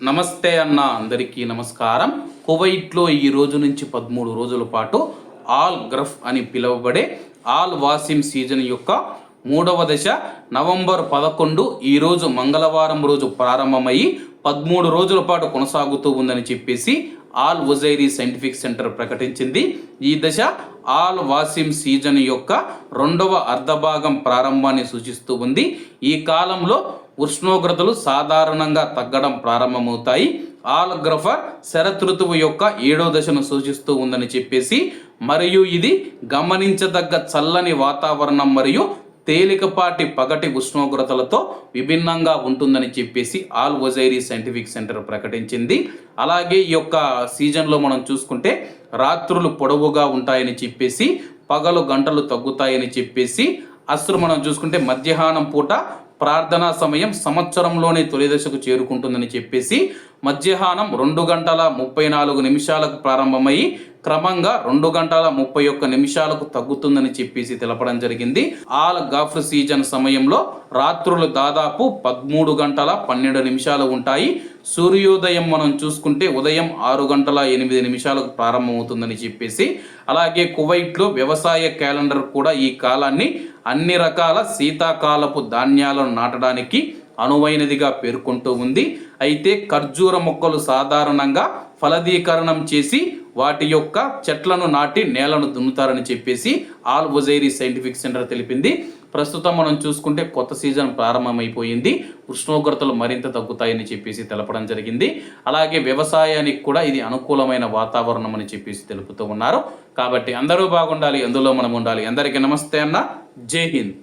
నమస్తే అన్న అందరికీ నమస్కారం. కువైట్లో ఈ రోజు నుంచి పదమూడు రోజుల పాటు ఆల్ గ్రఫ్ అని పిలువబడే ఆల్ వాసిమ్ సీజన్ యొక్క మూడవ దశ నవంబర్ పదకొండు ఈరోజు మంగళవారం రోజు ప్రారంభమయ్యి పదమూడు రోజుల పాటు కొనసాగుతూ ఉందని చెప్పేసి ఆల్ ఉజైరీ సైంటిఫిక్ సెంటర్ ప్రకటించింది. ఈ దశ ఆల్ వాసిమ్ సీజన్ యొక్క రెండవ అర్ధభాగం ప్రారంభాన్ని సూచిస్తూ ఉంది. ఈ కాలంలో ఉష్ణోగ్రతలు సాధారణంగా తగ్గడం ప్రారంభమవుతాయి. ఆల్ గ్రఫర్ శరతృతువు యొక్క ఏడో దశను సూచిస్తూ ఉందని చెప్పేసి మరియు ఇది గమనించదగ్గ చల్లని వాతావరణం మరియు తేలికపాటి పగటి ఉష్ణోగ్రతలతో విభిన్నంగా ఉంటుందని చెప్పేసి ఆల్ ఒజైరీ సైంటిఫిక్ సెంటర్ ప్రకటించింది. అలాగే ఈ యొక్క సీజన్లో మనం చూసుకుంటే రాత్రులు పొడవుగా ఉంటాయని చెప్పేసి పగలు గంటలు తగ్గుతాయని చెప్పేసి అసలు మనం చూసుకుంటే మధ్యాహ్నం పూట ప్రార్థనా సమయం సంవత్సరంలోనే తొలి దశకు చేరుకుంటుందని చెప్పేసి మధ్యాహ్నం రెండు గంటల ముప్పై నాలుగు నిమిషాలకు ప్రారంభమై క్రమంగా రెండు గంటల ముప్పై ఒక్క నిమిషాలకు తగ్గుతుందని చెప్పేసి తెలపడం జరిగింది. ఆల్ గఫ్ సీజన్ సమయంలో రాత్రులు దాదాపు పదమూడు గంటల పన్నెండు నిమిషాలు ఉంటాయి. సూర్యోదయం మనం చూసుకుంటే ఉదయం ఆరు గంటల ఎనిమిది నిమిషాలకు ప్రారంభమవుతుందని చెప్పేసి అలాగే కువైట్లో వ్యవసాయ క్యాలెండర్ కూడా ఈ కాలాన్ని అన్ని రకాల శీతాకాలపు ధాన్యాలను నాటడానికి అనువైనదిగా పేర్కొంటూ ఉంది. అయితే ఖర్జూర మొక్కలు సాధారణంగా ఫలదీకరణం చేసి వాటి యొక్క చెట్లను నాటి నేలను దున్నుతారని చెప్పేసి ఆల్ ఉజైరీ సైంటిఫిక్ సెంటర్ తెలిపింది. ప్రస్తుతం మనం చూసుకుంటే కొత్త సీజన్ ప్రారంభమైపోయింది. ఉష్ణోగ్రతలు మరింత తగ్గుతాయని చెప్పేసి తెలపడం జరిగింది. అలాగే వ్యవసాయానికి కూడా ఇది అనుకూలమైన వాతావరణం అని చెప్పేసి తెలుపుతూ ఉన్నారు. కాబట్టి అందరూ బాగుండాలి అందులో మనం ఉండాలి. అందరికీ నమస్తే అన్న. జై హింద్.